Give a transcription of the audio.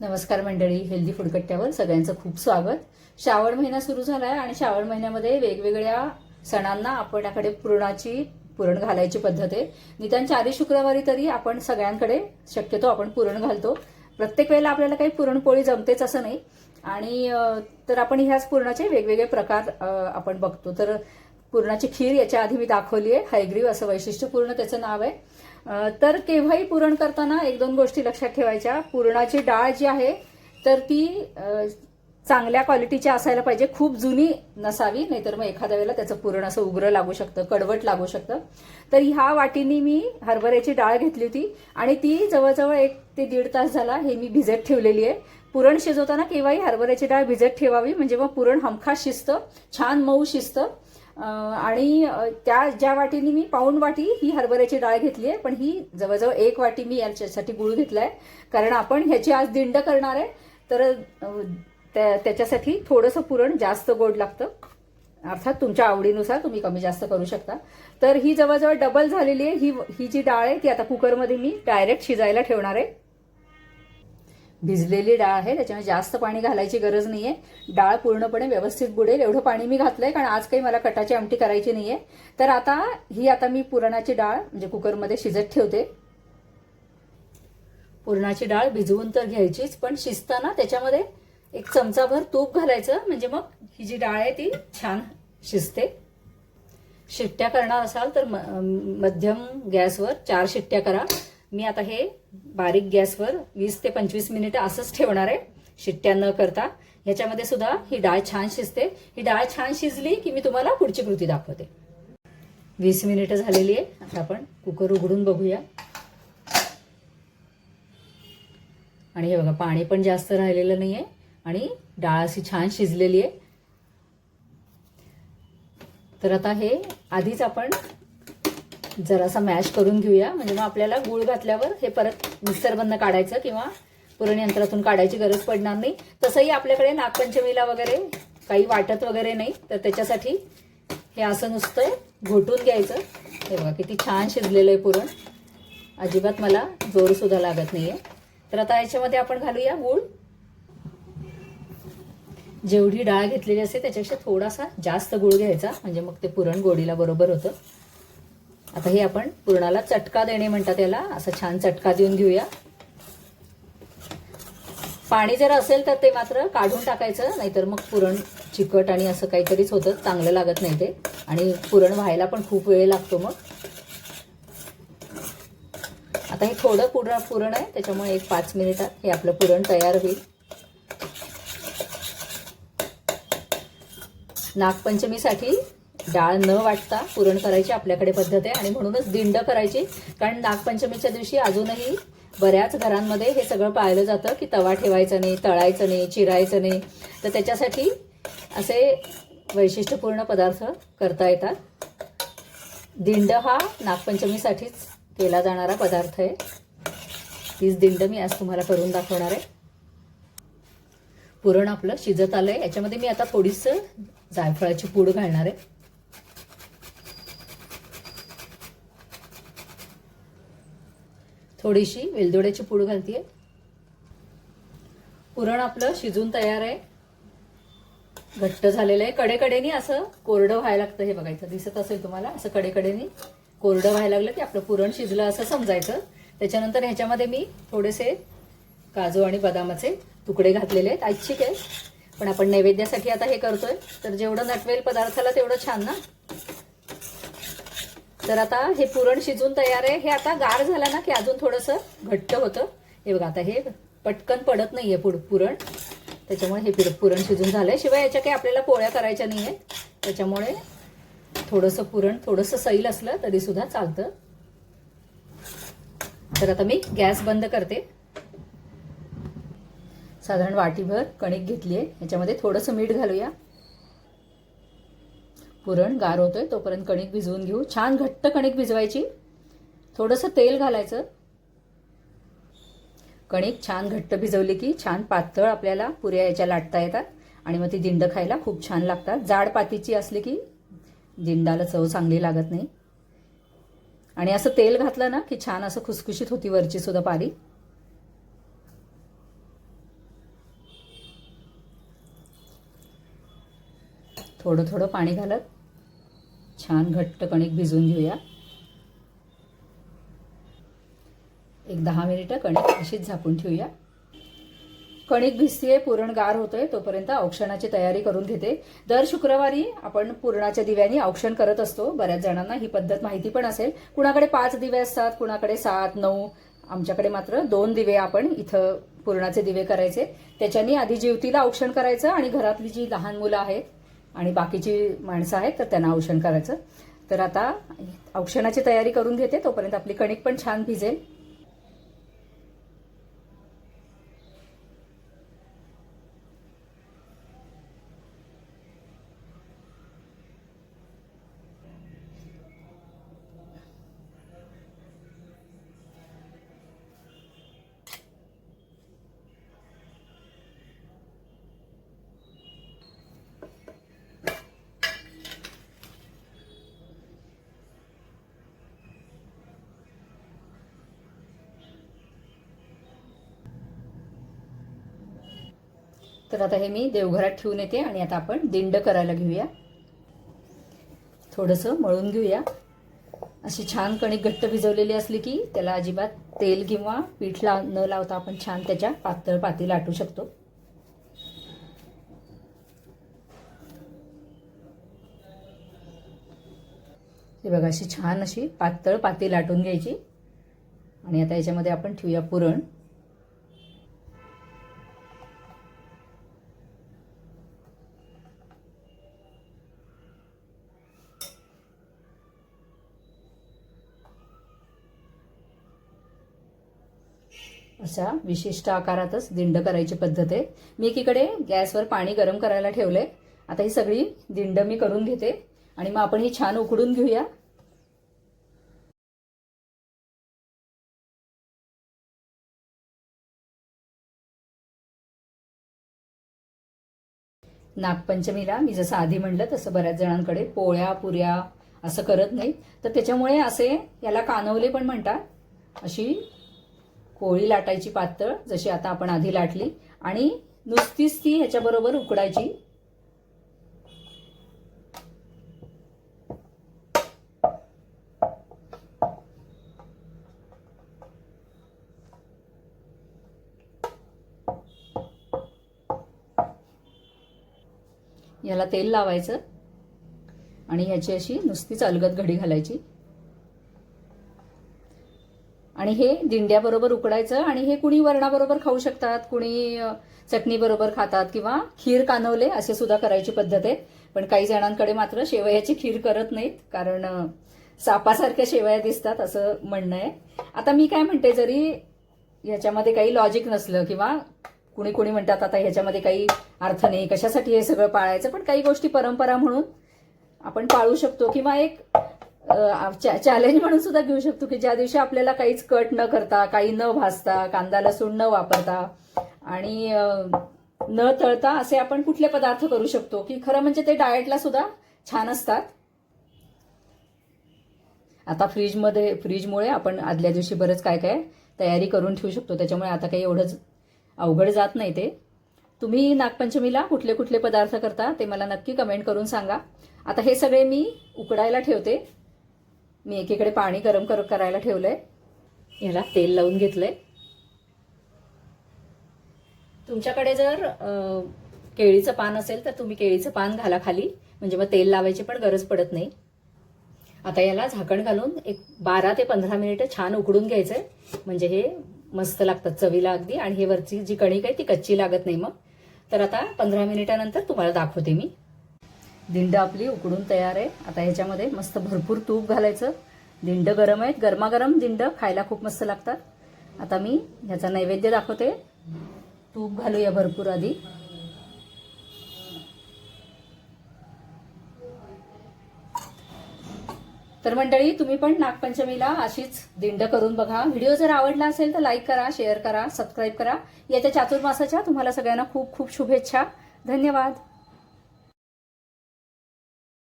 नमस्कार मंडळी हेल्दी फुडकट्ट्यावर सगळ्यांचं खूप स्वागत. श्रावण महिना सुरू झाला आहे आणि श्रावण महिन्यामध्ये वेगवेगळ्या सणांना आपणाकडे पुरणाची पुरण घालायची पद्धत आहे. निदान चारी शुक्रवारी तरी आपण सगळ्यांकडे शक्यतो आपण पुरण घालतो. प्रत्येक वेळेला आपल्याला काही पुरणपोळी जमतेच असं नाही. आणि तर आपण ह्याच पुरणाचे वेगवेगळे प्रकार आपण बघतो. तर पुरणाची खीर याच्या आधी मी दाखवली आहे हायग्रीव असं वैशिष्ट्यपूर्ण त्याचं नाव आहे. तर केव्हाही पुरण करताना एक दोन गोष्टी लक्षात ठेवायच्या. पुरणाची डाळ जी आहे तर ती चांगल्या क्वालिटीची असायला पाहिजे. खूप जुनी नसावी नाहीतर मग एखाद्या वेळेला त्याचं पुरण असं उग्र लागू शकतं कडवट लागू शकतं. तर ह्या वाटीने मी हरभऱ्याची डाळ घेतली होती आणि ती जवळजवळ एक ते दीड तास झाला हे मी भिजत ठेवलेली आहे. पुरण शिजवताना केव्हाही हरभऱ्याची डाळ भिजत ठेवावी म्हणजे मग पुरण हमखास शिजतं छान मऊ शिजतं. आणि त्या ज्या वाटीने मी पाऊण वाटी ही हरभऱ्याची डाळ घेतली आहे पण ही जवळजवळ एक वाटी मी याच्यासाठी गुळ घेतला आहे कारण आपण ह्याची आज दिंड करणार आहे तर त्या- त्याच्यासाठी थोडंसं पुरण जास्त गोड लागतं. अर्थात तुमच्या आवडीनुसार तुम्ही कमी जास्त करू शकता. तर ही जवळजवळ डबल झालेली आहे. ही ही जी डाळ आहे ती आता कुकरमध्ये मी डायरेक्ट शिजायला ठेवणार आहे. भिजलेली डाळ आहे त्याच्यामुळे जास्त पाणी घालायची गरज नाही आहे डाळ पूर्णपणे व्यवस्थित बुडेल. एवढं पाणी मी घातलंय कारण आज काही मला कटाची आमटी करायची नाही आहे तर आता ही आता मी पुरणाची डाळ म्हणजे कुकरमध्ये शिजत ठेवते. पुरणाची डाळ भिजवून तर घ्यायचीच पण शिजताना त्याच्यामध्ये एक चमचाभर तूप घालायचं. म्हणजे मग ही जी डाळ आहे ती छान शिजते. शिट्ट्या करणार असाल तर मध्यम गॅसवर चार शिट्ट्या करा. मी आता हे बारीक गॅसवर वीस ते पंचवीस मिनिटं असंच ठेवणार आहे. शिट्ट्या न करता. ह्याच्यामध्ये सुद्धा ही डाळ छान शिजते. ही डाळ छान शिजली की मी तुम्हाला पुढची कृती दाखवते. वीस मिनिटं झालेली आहे. आता आपण कुकर उघडून बघूया. आणि हे बघा पाणी पण जास्त राहिलेलं नाही आहे आणि डाळ अशी छान शिजलेली आहे. तर आता हे आधीच आपण जरासा मॅश करून घेऊया. म्हणजे मग आपल्याला गुळ घातल्यावर हे परत मिक्सरमधनं काढायचं किंवा पुरण यंत्रातून काढायची गरज पडणार नाही. तसंही आपल्याकडे नागपंचमीला वगैरे काही वाटत वगैरे नाही. तर त्याच्यासाठी हे असं नुसतं घोटून घ्यायचं. हे बघा किती छान शिजलेलं आहे पुरण. अजिबात मला जोर सुद्धा लागत नाहीये. तर आता याच्यामध्ये आपण घालूया गूळ. जेवढी डाळ घेतलेली असते त्याच्यापेक्षा थोडासा जास्त गुळ घ्यायचा. म्हणजे मग ते पुरण गोडीला बरोबर होतं. आता हे आपण पुरणाला चटका देणे म्हणतात त्याला असा छान चटका देऊन घेऊया. पाणी जर असेल तर ते मात्र काढून टाकायचं नाहीतर मग पुरण चिकट आणि असं काहीतरीच होतं चांगलं लागत नाही ते. आणि पुरण व्हायला पण खूप वेळ लागतो मग. आता हे थोडं पुरण पुरण आहे त्याच्यामुळे एक पाच मिनिटात हे आपलं पुरण तयार होईल. नागपंचमीसाठी डाळ न वाटता पुरण करायची आपल्याकडे पद्धत आहे आणि म्हणूनच दिंड करायची. कारण नागपंचमीच्या दिवशी अजूनही बऱ्याच घरांमध्ये हे सगळं पाहिलं जातं की तवा ठेवायचा नाही तळायचं नाही चिरायचं नाही. तर त्याच्यासाठी असे वैशिष्ट्यपूर्ण पदार्थ करता येतात. दिंड हा नागपंचमीसाठीच केला जाणारा पदार्थ आहे. तीच दिंड मी आज तुम्हाला करून दाखवणार आहे. पुरण आपलं शिजत आलंय. याच्यामध्ये मी आता थोडीसं जायफळाची पूड घालणार आहे. थोडीशी वेलदोड्याची पूड घालते पुरण आपलं शिजून तयार आहे. घट्ट झालेलं आहे. कडेकडेनी असं कोरडं व्हायला लागतं. हे बघायचं दिसत असेल तुम्हाला असं कडेकडेनी कोरडं व्हायला लागलं की आपलं पुरण शिजलं असं समजायचं. त्याच्यानंतर ह्याच्यामध्ये मी थोडेसे काजू आणि बदामाचे तुकडे घातलेले आहेत. ऐच्छिक आहे. पण आपण नैवेद्यासाठी आता हे करतोय. तर जेवढं नटवेल पदार्थाला तेवढं छान ना? तर आता हे पुरण शिजून तयार आहे. हे आता गार झालं ना की अजून थोडंसं घट्ट होतं. हे बघा आता हे पटकन पडत नाहीये पुढ पुरण. त्याच्यामुळे हे पुरण शिजून झालंय. शिवाय याच्या काही आपल्याला पोळ्या करायच्या नाही आहेत त्याच्यामुळे थोडंसं पुरण थोडंसं सैल असलं तरी सुद्धा चालतं. तर आता मी गॅस बंद करते. साधारण वाटीभर कणिक घेतली आहे याच्यामध्ये थोडंसं मीठ घालूया. पुरण गार होतोय तोपर्यंत कणिक भिजवून घेऊ. छान घट्ट कणिक भिजवायची. थोडंसं तेल घालायचं. कणिक छान घट्ट भिजवली की छान पातळ आपल्याला पुऱ्या याच्या लाटता येतात आणि मग ती दिंड खायला खूप छान लागतात. जाड पातीची असली की दिंडाला चव चांगली लागत नाही. आणि असं तेल घातलं ना की छान असं खुसखुशीत होती वरची सुद्धा पारी. थोडं थोडं पाणी घालत. छान घट्ट कणिक भिजवून घेऊया. एक दहा मिनिटं कणिक अशीच झाकून ठेवूया. कणिक भिजतीये पुरण गार होतोय तोपर्यंत औक्षणाची तयारी करून घेते. दर शुक्रवारी आपण पुरणाच्या दिव्यांनी औक्षण करत असतो. बऱ्याच जणांना ही पद्धत माहिती पण असेल. कुणाकडे पाच दिवे असतात कुणाकडे सात नऊ आमच्याकडे मात्र दोन दिवे आपण इथं पुरणाचे दिवे करायचे. त्याच्यानी आधी जेवतीला औक्षण करायचं आणि घरातली जी लहान मुलं आहेत आणि बाकीची माणसं आहेत तर त्यांना औषण करायचं. तर आता औक्षणाची तयारी करून घेते तोपर्यंत आपली कणिक पण छान भिजेल. तर आता हे मी देवघरात ठेवून येते आणि आता आपण दिंड करायला घेऊया. थोडंसं मळून घेऊया. अशी छान कणिक घट्ट भिजवलेली असली की त्याला अजिबात तेल किंवा पीठ ला न लावता आपण छान त्याच्या पातळ पाती लाटू शकतो. हे बघा अशी छान अशी पातळ पाती लाटून घ्यायची. आणि आता याच्यामध्ये आपण ठेवूया पुरण. अशा विशिष्ट आकारातच दिंड करायची पद्धत आहे. मी एकीकडे गॅसवर पाणी गरम करायला ठेवलंय. आता ही सगळी दिंड मी करून घेते. आणि मग आपण ही छान उकडून घेऊया. नागपंचमीला मी जसं आधी म्हणलं तसं बऱ्याच जणांकडे पोळ्या पुऱ्या असं करत नाही तर त्याच्यामुळे असे याला कानवले पण म्हणतात. अशी पोळी लाटायची पातळ जशी आता आपण आधी लाटली आणि नुसतीच ती ह्याच्याबरोबर उकडायची. याला तेल लावायचं आणि ह्याची अशी नुसतीच अलगद घडी घालायची. आणि हे दिंड्याबरोबर उकडायचं आणि हे कुणी वरणाबरोबर खाऊ शकतात कुणी चटणीबरोबर खातात किंवा खीर कानवले असे सुद्धा करायची पद्धत आहे. पण काही जणांकडे मात्र शेवयाची खीर करत नाहीत कारण सापासारख्या शेवया दिसतात असं म्हणणं आहे. आता मी काय म्हणते जरी याच्यामध्ये काही लॉजिक नसलं किंवा कुणी कुणी म्हणतात आता ह्याच्यामध्ये काही अर्थ नाही कशासाठी हे सगळं पाळायचं पण काही गोष्टी परंपरा म्हणून आपण पाळू शकतो किंवा एक चॅलेंज म्हणून सुद्धा घेऊ शकतो की ज्या दिवशी आपल्याला काहीच कट न करता काही न भाजता कांदा लसूण न वापरता आणि न तळता असे आपण कुठले पदार्थ करू शकतो की खरं म्हणजे ते डाएटला सुद्धा छान असतात. आता फ्रीजमध्ये फ्रीजमुळे आपण आदल्या दिवशी बरंच काय काय तयारी करून ठेवू शकतो. त्याच्यामुळे आता काही एवढंच अवघड जात नाही ते. तुम्ही नागपंचमीला कुठले कुठले पदार्थ करता ते मला नक्की कमेंट करून सांगा. आता हे सगळे मी उकडायला ठेवते. मी एकीकडे पाणी गरम कर करायला ठेवलंय. याला तेल लावून घेतलंय. तुमच्याकडे जर केळीचं पान असेल तर तुम्ही केळीचं पान घाला खाली. म्हणजे मग तेल लावायची पण गरज पडत नाही. आता याला झाकण घालून एक बारा ते पंधरा मिनिटं छान उकडून घ्यायचंय. म्हणजे हे मस्त लागतात चवीला अगदी. आणि हे वरची जी कणिक आहे ती कच्ची लागत नाही मग. तर आता पंधरा मिनिटानंतर तुम्हाला दाखवते मी. दिंड आपली उकडून तयार आहे. आता ह्याच्यामध्ये मस्त भरपूर तूप घालायचं. दिंड गरम आहेत. गरमागरम दिंड खायला खूप मस्त लागतात. आता मी ह्याचा नैवेद्य दाखवते. तूप घालूया भरपूर आधी. तर मंडळी तुम्ही पण नागपंचमीला अशीच दिंड करून बघा. व्हिडिओ जर आवडला असेल तर लाईक करा शेअर करा सबस्क्राईब करा. येत्या चातुर्मासाच्या तुम्हाला सगळ्यांना खूप खूप शुभेच्छा. धन्यवाद.